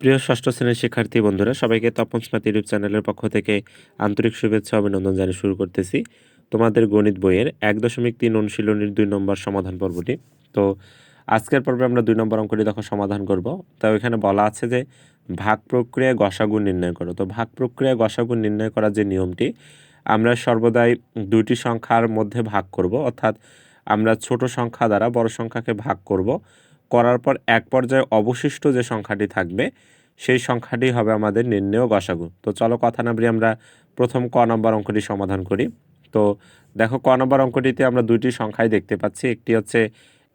প্রিয় ষষ্ঠ শ্রেণির শিক্ষার্থী বন্ধুরা, সবাইকে তপন স্মার্ট ইউটিউব চ্যানেলের পক্ষ থেকে আন্তরিক শুভেচ্ছা অভিনন্দন জানিয়ে শুরু করতেছি। তোমাদের গণিত বইয়ের এক দশমিক তিন অনুশীলনীর দুই নম্বর সমাধান পর্বটি। তো আজকের পর্বে আমরা দুই নম্বর অঙ্কটি দেখো সমাধান করব। তো এখানে বলা আছে যে ভাগ প্রক্রিয়ায় গসাগু নির্ণয় করো। তো ভাগ প্রক্রিয়ায় গসাগুণ নির্ণয় করার যে নিয়মটি, আমরা সর্বদাই দুইটি সংখ্যার মধ্যে ভাগ করব। অর্থাৎ আমরা ছোট সংখ্যা দ্বারা বড় সংখ্যাকে ভাগ করব। করার পর এক পর্যায়ে অবশিষ্ট যে সংখ্যাটি থাকবে, সেই সংখ্যাটি হবে আমাদের নির্ণেয় গসাগু। তো চলো কথা না বলি আমরা প্রথম ক নম্বর অঙ্কটি সমাধান করি। তো দেখো ক নম্বর অঙ্কটিতে আমরা দুইটি সংখ্যাই দেখতে পাচ্ছি, একটি হচ্ছে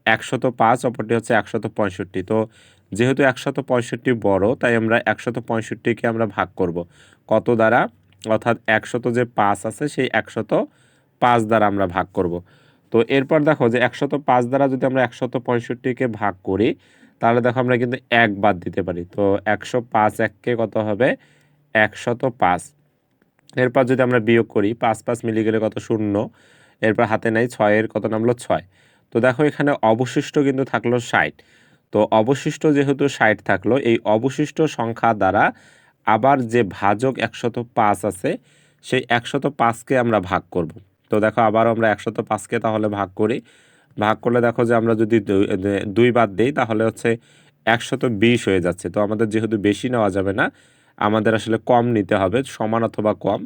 একশত পাঁচ, অপরটি হচ্ছে একশত পঁয়ষট্টি। তো যেহেতু একশত পঁয়ষট্টি বড়, তাই আমরা একশত পঁয়ষট্টিকে আমরা ভাগ করব। কত দ্বারা? অর্থাৎ একশত যে পাঁচ আছে, সেই একশত পাঁচ দ্বারা আমরা ভাগ করব। তো এরপর দেখো যে একশত পাঁচ দ্বারা যদি আমরা একশত পঁয়ষট্টিকে ভাগ করি, তাহলে দেখো আমরা কিন্তু এক বাদ দিতে পারি। তো একশো পাঁচ এককে কত হবে? একশত পাঁচ। এরপর যদি আমরা বিয়োগ করি, পাঁচ পাঁচ মিলিয়ে গেলে কত? শূন্য। এরপর হাতে নাই ছয়ের কত নামলো? ছয়। তো দেখো এখানে অবশিষ্ট কিন্তু থাকল ষাট। তো অবশিষ্ট যেহেতু ষাট থাকল, এই অবশিষ্ট সংখ্যা দ্বারা আবার যে ভাজক একশত পাঁচ আছে, সেই একশত পাঁচকে আমরা ভাগ করব। তো দেখো আবার আমরা একশত পাঁচকে তাহলে ভাগ করি। ভাগ করলে দেখো যে আমরা যদি দুই বাদ দিই তাহলে হচ্ছে একশত বিশ হয়ে যাচ্ছে। তো আমাদের যেহেতু বেশি নেওয়া যাবে না, আমাদের আসলে কম নিতে হবে, সমান অথবা কম।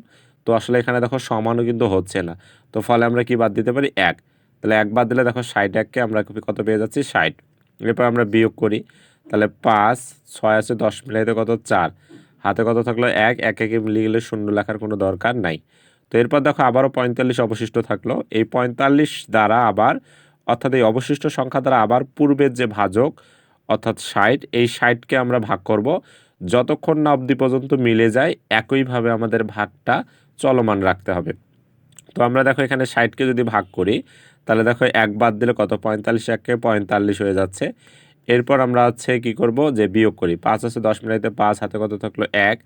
তো আসলে এখানে দেখো সমানও কিন্তু হচ্ছে না। তো ফলে আমরা কি বাদ দিতে পারি? এক। তাহলে এক বাদ দিলে দেখো ষাট এককে আমরা কত পেয়ে যাচ্ছি? ষাট। এরপর আমরা বিয়োগ করি। তাহলে পাঁচ, ছয় আছে, দশ মিলাইতে কত? চার। হাতে কত থাকল? এক। এক একে মিলিয়ে গেলে শূন্য লেখার কোনো দরকার নাই। তো এরপর দেখো আবারও পঁয়তাল্লিশ অবশিষ্ট থাকল। এই পঁয়তাল্লিশ দ্বারা আবার, অর্থাৎ এই অবশিষ্ট সংখ্যা দ্বারা আবার পূর্বের যে ভাজক, অর্থাৎ ষাট, এই ষাটকে আমরা ভাগ করব। যতক্ষণ না অবধি পর্যন্ত মিলে যায়, একইভাবে আমাদের ভাগটা চলমান রাখতে হবে। তো আমরা দেখো এখানে ষাটকে যদি ভাগ করি, তাহলে দেখো এক বাদ দিলে কত? পঁয়তাল্লিশ এককে পঁয়তাল্লিশ হয়ে যাচ্ছে। এরপর আমরা হচ্ছে কি করব? যে বিয়োগ করি। পাঁচ আছে, দশ মিলাইতে পাঁচ, হাতে কত থাকল? এক।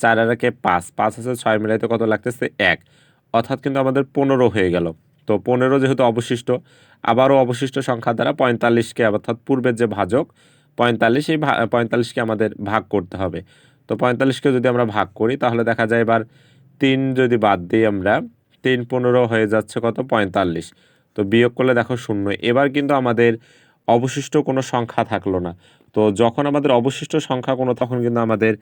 চার আর একে পাঁচ পাঁচ আছে ছয় মিলাইতে কত লাগতেছে? এক। অর্থাৎ কিন্তু আমাদের পনেরো হয়ে গেল। তো পনেরো যেহেতু অবশিষ্ট, আবারও অবশিষ্ট সংখ্যা দ্বারা পঁয়তাল্লিশকে অর্থাৎ পূর্বের যে ভাজক, পঁয়তাল্লিশ এই পঁয়তাল্লিশকে আমাদের ভাগ করতে হবে। তো পঁয়তাল্লিশকে যদি আমরা ভাগ করি, তাহলে দেখা যায় এবার তিন যদি বাদ দিই আমরা, তিন পনেরো হয়ে যাচ্ছে কত? পঁয়তাল্লিশ। তো বিয়োগ করলে দেখো শূন্য। এবার কিন্তু আমাদের অবশিষ্ট কোনো সংখ্যা থাকল না। তো যখন আমাদের অবশিষ্ট সংখ্যা কোনো, তখন কিন্তু আমাদের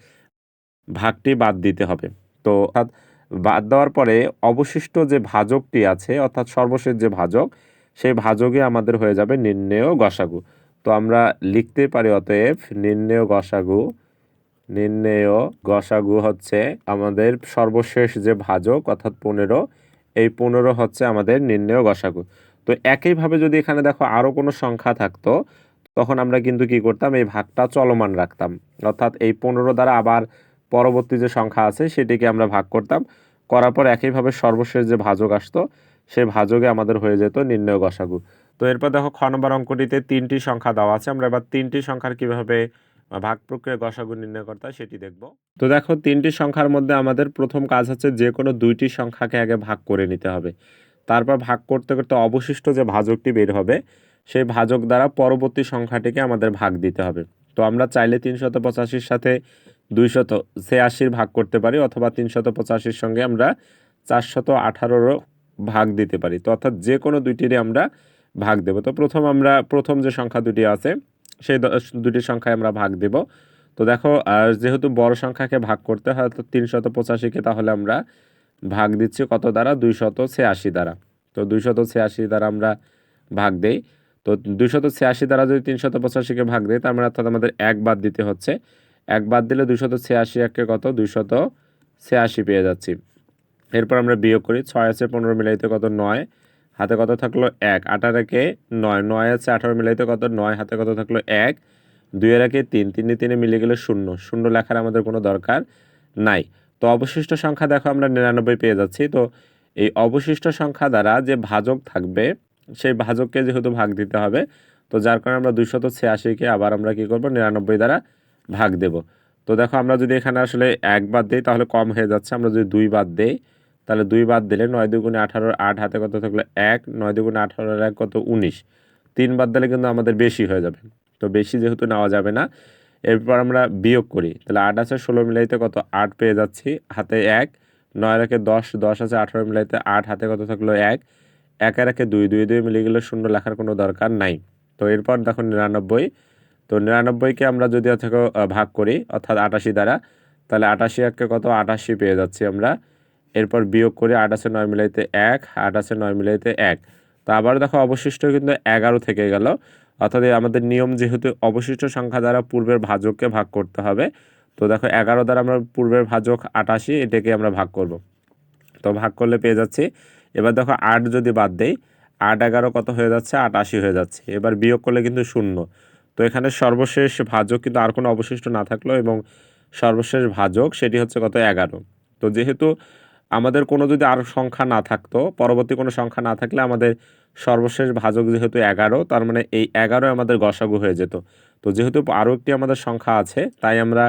ভাগটি বাদ দিতে হবে। তো অর্থাৎ বাদ দেওয়ার পরে অবশিষ্ট যে ভাজকটি আছে, অর্থাৎ সর্বশেষ যে ভাজক, সেই ভাজকে আমাদের হয়ে যাবে নির্ণেয় গসাগু। তো আমরা লিখতে পারি অতএব নির্ণেয় গসাগু নির্ণেয় গসাগু হচ্ছে আমাদের সর্বশেষ যে ভাজক, অর্থাৎ পনেরো, এই পনেরো হচ্ছে আমাদের নির্ণেয় গসাগু। তো একইভাবে যদি এখানে দেখো আরও কোনো সংখ্যা থাকতো, তখন আমরা কিন্তু কি করতাম, এই ভাগটা চলমান রাখতাম। অর্থাৎ এই পনেরো দ্বারা আবার পরবর্তী যে সংখ্যা আছে, সেটিকে আমরা ভাগ করতাম। করার পর একইভাবে সর্বশেষ যে ভাজক আসতো সে ভাজকে আমাদের হয়ে যেত নির্ণয় গসাগু। তো এরপর দেখো খ নম্বর অঙ্কটিতে তিনটি সংখ্যা দেওয়া আছে। আমরা এবার তিনটি সংখ্যার কীভাবে ভাগ প্রক্রিয়া গসাগু নির্ণয় করতে সেটি দেখব। তো দেখো তিনটি সংখ্যার মধ্যে আমাদের প্রথম কাজ হচ্ছে যে কোনো দুইটি সংখ্যাকে আগে ভাগ করে নিতে হবে। তারপর ভাগ করতে করতে অবশিষ্ট যে ভাজকটি বের হবে, সেই ভাজক দ্বারা পরবর্তী সংখ্যাটিকে আমাদের ভাগ দিতে হবে। তো আমরা চাইলে তিনশত পঁচাশির সাথে দুইশত ছিয়াশির ভাগ করতে পারি অথবা তিনশত পঁচাশির সঙ্গে আমরা চারশত আঠারোরও ভাগ দিতে পারি। তো অর্থাৎ যে কোনো দুইটিরই আমরা ভাগ দেব। তো প্রথম আমরা, প্রথম যে সংখ্যা দুটি আছে, সেই দুটি সংখ্যায় আমরা ভাগ দেব। তো দেখো যেহেতু বড় সংখ্যাকে ভাগ করতে হয়, তো তিনশত পঁচাশিকে তাহলে আমরা ভাগ দিচ্ছি কত দ্বারা? দুইশত ছিয়াশি দ্বারা। তো দুইশত ছিয়াশি দ্বারা আমরা ভাগ দেই। তো দুইশত ছিয়াশি দ্বারা যদি তিনশত পঁচাশিকে ভাগ দিই, তার মানে অর্থাৎ আমাদের এক বাদ দিতে হচ্ছে। এক বাদ দিলে দুইশত ছিয়াশি এককে কত? দুইশত ছিয়াশি পেয়ে যাচ্ছি। এরপর আমরা বিয়োগ করি। ছয় আছে পনেরো মিলাইতে কত? নয়। হাতে কত থাকল? এক। আঠার একে নয়। নয় আছে আঠারো মিলাইতে কত? নয়। হাতে কত থাকল? এক। দুইয়ের একে তিন। তিনে তিনে মিলে গেলে শূন্য। শূন্য লেখার আমাদের কোনো দরকার নাই। তো অবশিষ্ট সংখ্যা দেখো, আমরা নিরানব্বই পেয়ে যাচ্ছি। তো এই অবশিষ্ট সংখ্যা দ্বারা যে ভাজক থাকবে, সেই ভাজককে যেহেতু ভাগ দিতে হবে, তো যার কারণে আমরা দুইশত ছিয়াশিকে আবার আমরা কী করব? নিরানব্বই দ্বারা ভাগ দেব। তো দেখো আমরা যদি এখানে আসলে এক বাদ দিই, তাহলে কম হয়ে যাচ্ছে। আমরা যদি দুই বাদ দিই, তাহলে দুই বাদ দিলে নয় দুগুণে আঠারোর আট হাতে কত থাকল? এক। নয় দুগুণে আঠারোর এক কত? উনিশ। তিন বাদ দিলে কিন্তু আমাদের বেশি হয়ে যাবে। তো বেশি যেহেতু নেওয়া যাবে না, এরপর আমরা বিয়োগ করি। তাহলে আট আছে, ষোলো মিলাইতে কত? আট পেয়ে যাচ্ছি। হাতে এক। নয় রেখে দশ দশ আছে, আঠারো মিলাইতে আট হাতে কত থাকল? এক। একে রেখে দুই। দুই দুই মিলিয়ে গেলে শূন্য লেখার কোনো দরকার নাই। তো এরপর দেখো নিরানব্বই। তো নিরানব্বইকে আমরা যদি থেকে ভাগ করি, অর্থাৎ আটাশি দ্বারা, তাহলে আটাশি এককে কত? আটাশি পেয়ে যাচ্ছি আমরা। এরপর বিয়োগ করি আট আছে নয় মিলাইতে এক আট আছে নয় মিলাইতে এক। তো আবার দেখো, অবশিষ্ট কিন্তু এগারো থেকে গেল। অর্থাৎ আমাদের নিয়ম যেহেতু অবশিষ্ট সংখ্যা দ্বারা পূর্বের ভাজককে ভাগ করতে হবে। তো দেখো, এগারো দ্বারা আমরা পূর্বের ভাজক আটাশি, এটাকে আমরা ভাগ করব। তো ভাগ করলে পেয়ে যাচ্ছি। এবার দেখো, আট যদি বাদ দেই, আট এগারো কত হয়ে যাচ্ছে? আটাশি হয়ে যাচ্ছে। এবার বিয়োগ করলে কিন্তু শূন্য। তো এখানে সর্বশেষ ভাজক কিন্তু আর কোনো অবশিষ্ট না থাকল এবং সর্বশেষ ভাজক সেটি হচ্ছে কত এগারো। তো যেহেতু আমাদের কোনো যদি আর সংখ্যা না থাকতো, পরবর্তী কোনো সংখ্যা না থাকলে আমাদের সর্বশেষ ভাজক যেহেতু এগারো, তার মানে এই এগারো আমাদের গসাগু হয়ে যেত। তো যেহেতু আরও একটি আমাদের সংখ্যা আছে, তাই আমরা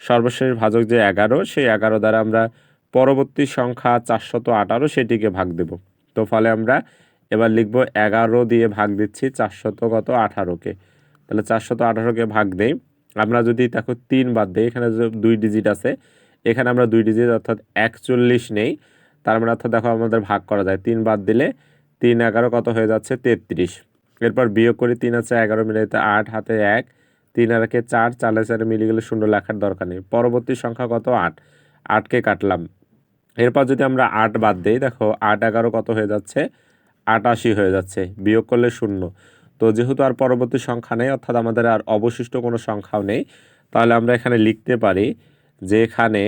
সর্বশেষ ভাজক যে এগারো, সেই এগারো দ্বারা আমরা পরবর্তী সংখ্যা চারশত আঠারো সেটিকে ভাগ দেব। তো ফলে আমরা এবার লিখব এগারো দিয়ে ভাগ দিচ্ছি চারশত কত আঠারোকে। তাহলে চারশত আঠারোকে ভাগ দেই। আমরা যদি দেখো তিন বাদ দিই, এখানে দুই ডিজিট আছে, এখানে আমরা দুই ডিজিট অর্থাৎ একচল্লিশ নেই। তার মানে অর্থাৎ দেখো আমাদের ভাগ করা যায়। তিন বাদ দিলে তিন এগারো কত হয়ে যাচ্ছে? তেত্রিশ। এরপর বিয়োগ করি, তিন আছে এগারো মিলাইতে আট, হাতে এক। তিন আর একে চার চালে চারে মিলে গেলে শূন্য লেখার দরকার নেই। পরবর্তী সংখ্যা কত? আট। আটকে কাটলাম। এরপর যদি আমরা আট বাদ দিই, দেখো আট এগারো কত হয়ে যাচ্ছে? আটাশি হয়ে যাচ্ছে। বিয়োগ করলে শূন্য। তো যেহেতু আর পরবর্তী সংখ্যা নেই, অর্থাৎ আমাদের আর অবশিষ্ট কোনো সংখ্যাও নেই, তাহলে আমরা এখানে লিখতে পারি যে এখানে,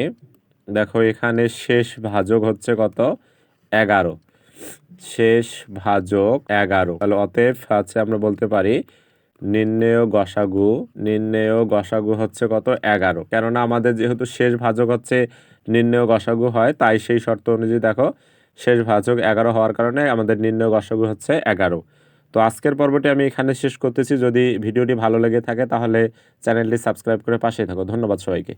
দেখো এখানে শেষ ভাজক হচ্ছে কত? এগারো। শেষ ভাজক এগারো। তাহলে অতএব আছে আমরা বলতে পারি নির্ণেয় গসাগু নির্ণেয় গসাগু হচ্ছে কত? এগারো। কেননা আমাদের যেহেতু শেষ ভাজক হচ্ছে নির্ণেয় গসাগু হয়, তাই সেই শর্ত অনুযায়ী দেখো, শেষ ভাজক এগারো হওয়ার কারণে আমাদের নির্ণয় গসাগু হচ্ছে এগারো। তো আজকের পর্বটি আমি এখানে শেষ করতেছি। যদি ভিডিওটি ভালো লেগে থাকে তাহলে চ্যানেলটি সাবস্ক্রাইব করে পাশেই থাকো। ধন্যবাদ সবাইকে।